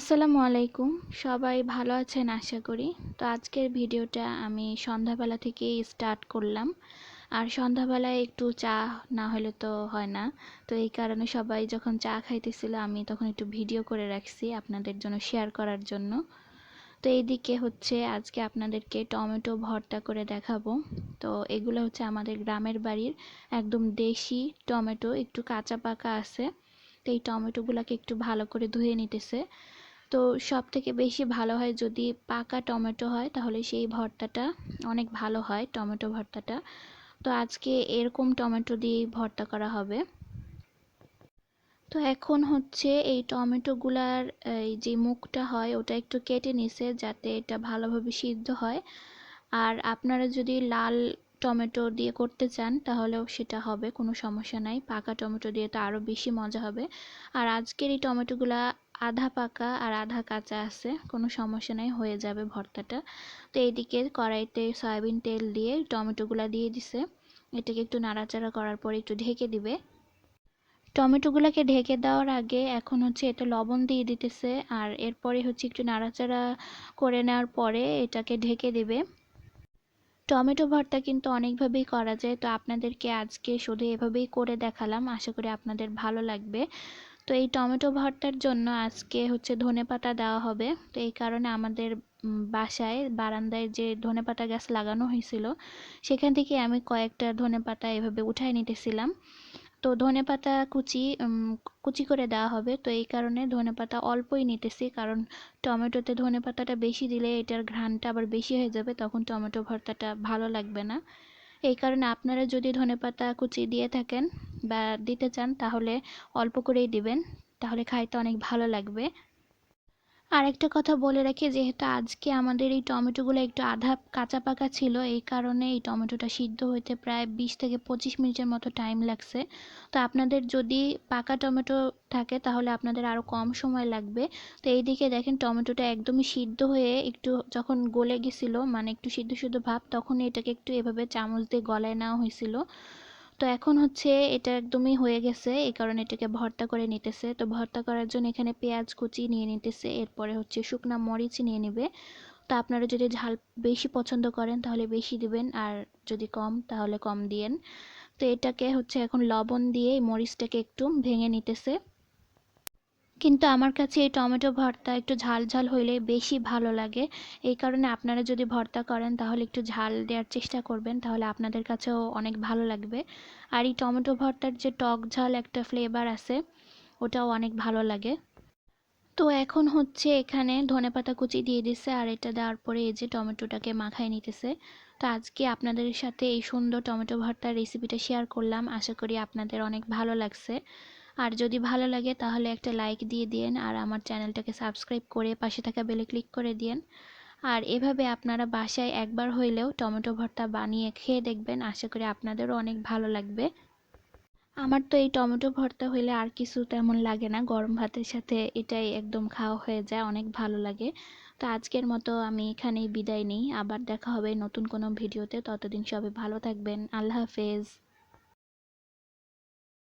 আসসালামু আলাইকুম। সবাই ভালো আছেন আশা করি। তো আজকের ভিডিওটা আমি সন্ধ্যাবেলা থেকেই স্টার্ট করলাম। আর সন্ধ্যাবেলায় একটু চা না হলে তো হয় না। তো এই কারণে সবাই যখন চা খাইতেছিল, আমি তখন একটু ভিডিও করে রাখছি আপনাদের জন্য শেয়ার করার জন্য। তো এইদিকে হচ্ছে আজকে আপনাদেরকে টমেটো ভর্তা করে দেখাবো। তো এগুলো হচ্ছে আমাদের গ্রামের বাড়ির একদম দেশি টমেটো, একটু কাঁচা পাকা আছে। তো এই টমেটোগুলোকে একটু ভালো করে ধুয়ে নিতেছে। তো সব থেকে বেশি ভালো হয় যদি পাকা টমেটো হয়, তাহলে সেই ভর্তাটা অনেক ভালো হয়, টমেটো ভর্তাটা। তো আজকে এরকম টমেটো দিয়ে ভর্তা করা হবে। তো এখন হচ্ছে এই টমেটোগুলার, এই যে মুখটা হয়, ওটা একটু কেটে নিছে যাতে এটা ভালোভাবে সিদ্ধ হয়। আর আপনারা যদি লাল টমেটো দিয়ে করতে চান, তাহলেও সেটা হবে, কোনো সমস্যা নাই। পাকা টমেটো দিয়ে তো আরও বেশি মজা হবে। আর আজকের এই টমেটোগুলা আধা পাকা আর আধা কাঁচা আছে, কোনো সমস্যা নাই, হয়ে যাবে ভর্তাটা। তো এইদিকে কড়াইতে সয়াবিন তেল দিয়ে টমেটোগুলা দিয়ে দিছে। এটাকে একটু নাড়াচাড়া করার পর একটু ঢেকে দিবে। টমেটোগুলোকে ঢেকে দেওয়ার আগে এখন হচ্ছে এটা লবণ দিয়ে দিতেছে, আর এরপরে হচ্ছে একটু নাড়াচাড়া করে নেওয়ার পরে এটাকে ঢেকে দেবে। টমেটো ভর্তা কিন্তু অনেকভাবেই করা যায়, তো আপনাদেরকে আজকে শুধু এভাবেই করে দেখালাম। আশা করি আপনাদের ভালো লাগবে। তো এই টমেটো ভর্তার জন্য আজকে হচ্ছে ধনেপাতা দেওয়া হবে। তো এই কারণে আমাদের বাসায় বারান্দায় যে ধনেপাতা গাছ লাগানো হয়েছিল, সেখান থেকে আমি কয়েকটা ধনেপাতা এভাবে উঠায় নিতেছিলাম। তো ধনেপাতা কুচি কুচি করে দেওয়া হবে। তো এই কারণে ধনেপাতা অল্পই নিতেছি, কারণ টমেটোতে ধনেপাতাটা বেশি দিলে এটার ঘ্রাণটা আবার বেশি হয়ে যাবে, তখন টমেটো ভর্তাটা ভালো লাগবে না। এই কারণে আপনারা যদি ধনেপাতা কুচি দিয়ে থাকেন বা দিতে চান, তাহলে অল্প করেই দিবেন। তাহলে খাইতে অনেক ভালো লাগবে। আর একটা কথা বলে রাখি, যেহেতু আজকে আমাদের এই টমেটোগুলো একটু আধা কাঁচা পাকা ছিল, এই কারণে এই টমেটোটা সিদ্ধ হইতে প্রায় বিশ থেকে পঁচিশ মিনিটের মতো টাইম লাগছে। তো আপনাদের যদি পাকা টমেটো থাকে, তাহলে আপনাদের আরও কম সময় লাগবে। তো এই দিকে দেখেন টমেটোটা একদমই সিদ্ধ হয়ে একটু যখন গলে গেছিল মানে একটু সিদ্ধ সিদ্ধ ভাব, তখন এটাকে একটু এভাবে চামচ দিয়ে গলায় নেওয়া হয়েছিল। তো এখন হচ্ছে এটা একদমই হয়ে গেছে, এই কারণে এটাকে ভর্তা করে নিতেছে। তো ভর্তা করার জন্য এখানে পেঁয়াজ কুচি নিয়ে নিতেছে, এরপরে হচ্ছে শুকনো মরিচ নিয়ে নেবে। তো আপনারা যদি ঝাল বেশি পছন্দ করেন তাহলে বেশি দিবেন, আর যদি কম তাহলে কম দিয়েন। তো এটাকে হচ্ছে এখন লবণ দিয়ে মরিচটাকে একটু ভেঙে নিতেছে। কিন্তু আমার কাছে এই টমেটো ভর্তা একটু ঝাল ঝাল হইলে বেশি ভালো লাগে। এই কারণে আপনারা যদি ভর্তা করেন তাহলে একটু ঝাল দেওয়ার চেষ্টা করবেন, তাহলে আপনাদের কাছেও অনেক ভালো লাগবে। আর এই টমেটো ভর্তার যে টক ঝাল একটা ফ্লেভার আছে, ওটাও অনেক ভালো লাগে। তো এখন হচ্ছে এখানে ধনেপাতা কুচি দিয়ে দিছে, আর এটা দেওয়ার পরে এই যে টমেটোটাকে মাখায় নিতেছে। তো আজকে আপনাদের সাথে এই সুন্দর টমেটো ভর্তার রেসিপিটা শেয়ার করলাম। আশা করি আপনাদের অনেক ভালো লাগছে। আর যদি ভালো লাগে তাহলে একটা লাইক দিয়ে দিন আর আমার চ্যানেলটাকে সাবস্ক্রাইব করে পাশে থাকা বেলে ক্লিক করে দিন আর এভাবে আপনারা বাসায় একবার হইলেও টমেটো ভর্তা বানিয়ে খেয়ে দেখবেন। আশা করি আপনাদেরও অনেক ভালো লাগবে। আমার তো এই টমেটো ভর্তা হইলে আর কিছু তেমন লাগে না। গরম ভাতের সাথে এটাই একদম খাওয়া হয়ে যায়, অনেক ভালো লাগে। তো আজকের মতো আমি এখানেই বিদায় নিই। আবার দেখা হবে নতুন কোনো ভিডিওতে। ততদিন সবাই ভালো থাকবেন। আল্লাহ হাফেজ।